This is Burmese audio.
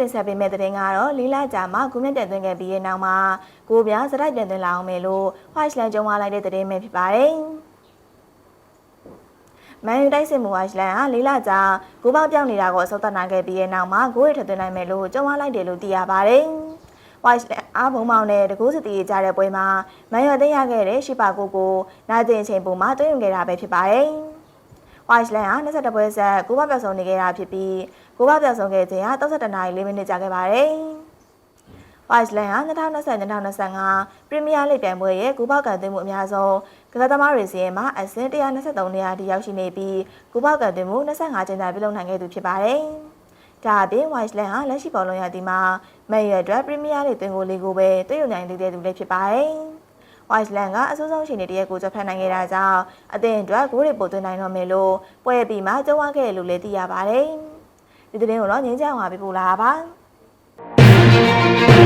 တင်ဆက်ပေးမယ့်သတင်းကတော့လီလာကြာမှာဂုဏ်မြတ်တင်သွင်းခဲ့ပြီးရဲ့နောက်မှာကိုပြစရိုက်တင်သွင်းလာအောင်မယ်လို့ White Land ကျုံးသွားလိုက်တဲ့သတင်းပဲဖြစ်ပါတယ်မန်ယူတိုက်စစ်မှုဝိုင်းလန်ဟာလေးလကြာဂိုးပေါက်ပြောင်းနေတာကိုအစောတတ်နိုင်ခဲ့ပြီးရဲ့နောက်မှာဂိုးရထသွင်းနိုင်မယ်လို့ကြုံသွားလိုက်တယ်လို့သိရပါတယ်။ White အားဘုံမောင်နဲ့တကူးစတီကြတဲ့ပွဲမှာမန်ယူအသိရခဲ့တဲ့ရှိပါကိုကိုနာကျင်ချိန်ပုံမှာတွင်းယူခဲ့တာပဲဖြစ်ပါတယ်။ White လန်ဟာ22ပွဲဆက်ဂိုးပေါက်ပြောင်းဆုံးနေခဲ့တာဖြစ်ပြီးဂိုးပေါက်ပြောင်းဆုံးခဲ့ခြင်းဟာ32နာရီ4မိနစ်ကြာခဲ့ပါတယ်။ White Land ဟာ2020-2025 Premier League ပြိုင်ပွဲရဲ့ဂူပေါက်ကန်သွင်းမှုအများဆုံးကစားသမားတွေစီရင်မှာအဆင့်123နေရာထိရောက်ရှိနေပြီးဂူပေါက်ကန်သွင်းမှု25ကျင်းသာပြုလုပ်နိုင်ခဲ့သူဖြစ်ပါတယ်။ဒါအပြင် White Land ဟာလက်ရှိဘောလုံးရသည်မှာမယ်ရွယ်အတွက် Premier League သွင်းကိုလေးကိုပဲတွေ့ယူနိုင်သေးတဲ့သူလည်းဖြစ်ပါတယ်။ White Land ကအဆိုးဆုံးရှင်တွေတရက်ကိုကြောက်ဖက်နိုင်ခဲ့တာကြောင့်အသင်းအတွက်ဂိုးတွေပို့သွင်းနိုင်တော့မယ်လို့ပွဲပြီးမှကြုံရခဲ့တယ်လို့လည်းသိရပါတယ်။ဒီသတင်းကိုတော့ငင်းကြအောင်ပါပြပို့လာပါ။